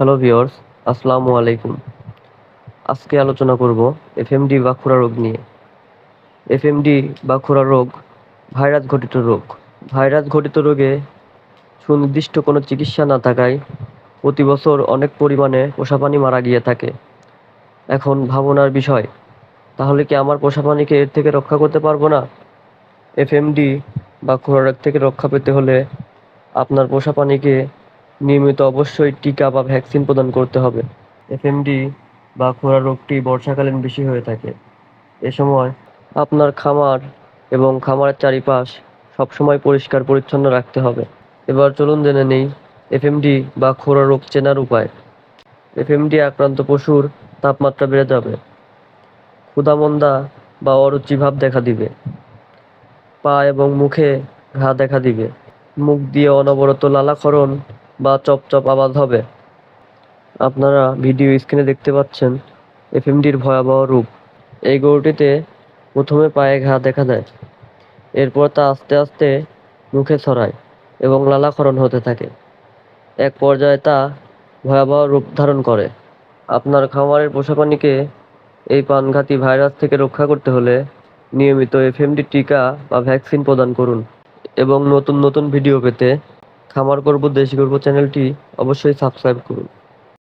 Hello viewers আসসালামু আলাইকুম আজকে আলোচনা করব এফএমডি বা খুরা রোগ নিয়ে। এফএমডি বা খুরা রোগ ভাইরাস ঘটিত রোগ। ভাইরাস ঘটিত রোগে সুনির্দিষ্ট কোনো চিকিৎসা না থাকায় প্রতি বছর অনেক পরিমাণে পোষা প্রাণী মারা গিয়ে থাকে। এখন ভাবনার বিষয়, তাহলে কি আমার পোষা প্রাণীকে এর থেকে রক্ষা করতে পারব না? এফএমডি বা খুরা রোগ থেকে রক্ষা পেতে হলে আপনার পোষা প্রাণীকে নিয়মিত অবশ্যই টিকা বা ভ্যাকসিন প্রদান করতে হবে। এফএমডি বা খোরা রোগটি বর্ষাকালীন বেশি হয়ে থাকে। এ সময় আপনার খামার এবং খামারের চারিপাশ সবসময় পরিষ্কার পরিচ্ছন্ন রাখতে হবে। এবার চলুন জেনে নেই এফএমডি বা খোরা রোগ চেনার উপায়। এফএমডি আক্রান্ত পশুর তাপমাত্রা বেড়ে যাবে। ক্ষুধামন্দা বা অরুচি ভাব দেখা দিবে। পা এবং মুখে ঘা দেখা দিবে। মুখ দিয়ে অনবরত লালাক্ষরণ বা চপচপ আওয়াজ হবে। আপনারা ভিডিও স্ক্রিনে দেখতে পাচ্ছেন এফএমডির ভয়াবহ রূপ। এই গরুটিতে প্রথমে পায়ে ঘা দেখা দেয়, এরপর তা আস্তে আস্তে মুখে ছড়ায় এবং লালাক্ষরণ হতে থাকে। এক পর্যায়ে তা ভয়াবহ রূপ ধারণ করে। আপনার খামারের পোষা প্রাণীকে এই প্রাণঘাতী ভাইরাস থেকে রক্ষা করতে হলে নিয়মিত এফএমডি টিকা বা ভ্যাকসিন প্রদান করুন এবং নতুন নতুন ভিডিও পেতে খামার করব দেশি করব চ্যানেলটি অবশ্যই সাবস্ক্রাইব করুন।